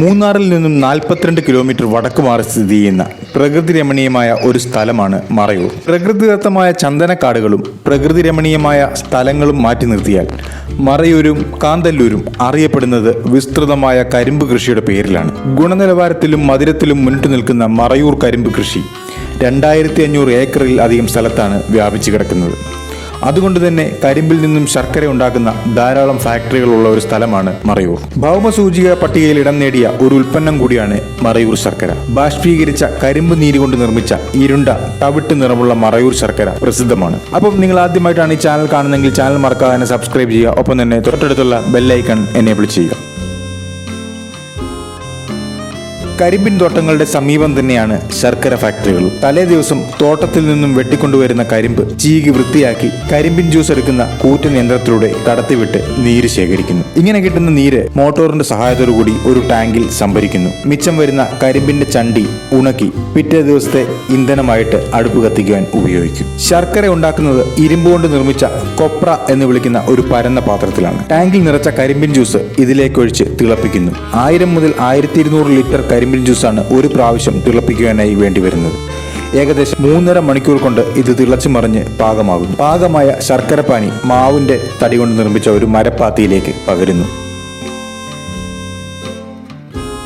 മൂന്നാറിൽ നിന്നും നാൽപ്പത്തിരണ്ട് കിലോമീറ്റർ വടക്ക് മാറി സ്ഥിതി ചെയ്യുന്ന പ്രകൃതി രമണീയമായ ഒരു സ്ഥലമാണ് മറയൂർ. പ്രകൃതിദത്തമായ ചന്ദനക്കാടുകളും പ്രകൃതി രമണീയമായ സ്ഥലങ്ങളും മാറ്റി നിർത്തിയാൽ മറയൂരും കാന്തല്ലൂരും അറിയപ്പെടുന്നത് വിസ്തൃതമായ കരിമ്പ് കൃഷിയുടെ പേരിലാണ്. ഗുണനിലവാരത്തിലും മധുരത്തിലും മുന്നിട്ട് നിൽക്കുന്ന മറയൂർ കരിമ്പ് കൃഷി രണ്ടായിരത്തി അഞ്ഞൂറ് ഏക്കറിൽ അധികം സ്ഥലത്താണ് വ്യാപിച്ചു കിടക്കുന്നത്. അതുകൊണ്ട് തന്നെ കരിമ്പിൽ നിന്നും ശർക്കര ഉണ്ടാക്കുന്ന ധാരാളം ഫാക്ടറികളുള്ള ഒരു സ്ഥലമാണ് മറയൂർ. ഭൗമസൂചിക പട്ടികയിൽ ഇടം നേടിയ ഒരു ഉൽപ്പന്നം കൂടിയാണ് മറയൂർ ശർക്കര. ബാഷ്പീകരിച്ച കരിമ്പ് നീര് കൊണ്ട് നിർമ്മിച്ച ഇരുണ്ട തവിട്ട് നിറമുള്ള മറയൂർ ശർക്കര പ്രസിദ്ധമാണ്. അപ്പം നിങ്ങൾ ആദ്യമായിട്ടാണ് ഈ ചാനൽ കാണുന്നതെങ്കിൽ ചാനൽ മറക്കാതെ സബ്സ്ക്രൈബ് ചെയ്യുക. ഒപ്പം തന്നെ തൊട്ടടുത്തുള്ള ബെല്ലൈക്കൺ എനേബിൾ ചെയ്യുക. കരിമ്പിൻ തോട്ടങ്ങളുടെ സമീപം തന്നെയാണ് ശർക്കര ഫാക്ടറികൾ. തലേ ദിവസം തോട്ടത്തിൽ നിന്നും വെട്ടിക്കൊണ്ടുവരുന്ന കരിമ്പ് ചീകി വൃത്തിയാക്കി കരിമ്പിൻ ജ്യൂസ് എടുക്കുന്ന കൂറ്റൻ യന്ത്രത്തിലൂടെ കടത്തിവിട്ട് നീര് ശേഖരിക്കുന്നു. ഇങ്ങനെ കിട്ടുന്ന നീര് മോട്ടോറിന്റെ സഹായത്തോടുകൂടി ഒരു ടാങ്കിൽ സംഭരിക്കുന്നു. മിച്ചം വരുന്ന കരിമ്പിന്റെ ചണ്ടി ഉണക്കി പിറ്റേ ദിവസത്തെ ഇന്ധനമായിട്ട് അടുപ്പ് കത്തിക്കുവാൻ ഉപയോഗിക്കും. ശർക്കര ഉണ്ടാക്കുന്നത് ഇരുമ്പ് കൊണ്ട് നിർമ്മിച്ച കൊപ്ര എന്ന് വിളിക്കുന്ന ഒരു പരന്ന പാത്രത്തിലാണ്. ടാങ്കിൽ നിറച്ച കരിമ്പിൻ ജ്യൂസ് ഇതിലേക്കൊഴിച്ച് തിളപ്പിക്കുന്നു. ആയിരം മുതൽ ആയിരത്തി ലിറ്റർ കരിമ്പിൻ ജ്യൂസാണ് ഒരു പ്രാവശ്യം തിളപ്പിക്കുവാനായി വേണ്ടി വരുന്നത് ഏകദേശം മൂന്നര മണിക്കൂർ കൊണ്ട് ഇത് തിളച്ചു മറിഞ്ഞ് പാകമാകുന്നു. പാകമായ ശർക്കരപ്പാനി മാവിന്റെ തടി കൊണ്ട് നിർമ്മിച്ച ഒരു മരപ്പാത്തിയിലേക്ക് പകരുന്നു.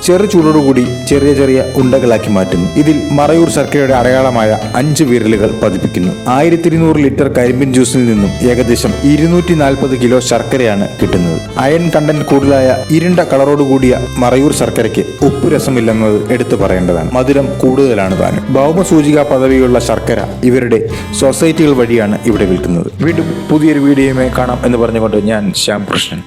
ചെറു ചൂടോടുകൂടി ചെറിയ ചെറിയ ഉണ്ടകളാക്കി മാറ്റുന്നു. ഇതിൽ മറയൂർ ശർക്കരയുടെ അടയാളമായ അഞ്ച് വിരലുകൾ പതിപ്പിക്കുന്നു. ആയിരത്തി ഇരുന്നൂറ് ലിറ്റർ കരിമ്പിൻ ജ്യൂസിൽ നിന്നും ഏകദേശം ഇരുന്നൂറ്റി നാൽപ്പത് കിലോ ശർക്കരയാണ് കിട്ടുന്നത്. അയൺ കണ്ടന്റ് കൂടുതലായ ഇരുണ്ട കളറോടുകൂടിയ മറയൂർ ശർക്കരയ്ക്ക് ഉപ്പ് രസമില്ലെന്നത് എടുത്തു പറയേണ്ടതാണ്. മധുരം കൂടുതലാണ് താനും. ഭൗമസൂചിക പദവിയുള്ള ശർക്കര ഇവരുടെ സൊസൈറ്റികൾ വഴിയാണ് ഇവിടെ വിൽക്കുന്നത്. വീണ്ടും പുതിയൊരു വീഡിയോയുമായി കാണാം എന്ന് പറഞ്ഞുകൊണ്ട് ഞാൻ ശ്യാം കൃഷ്ണൻ.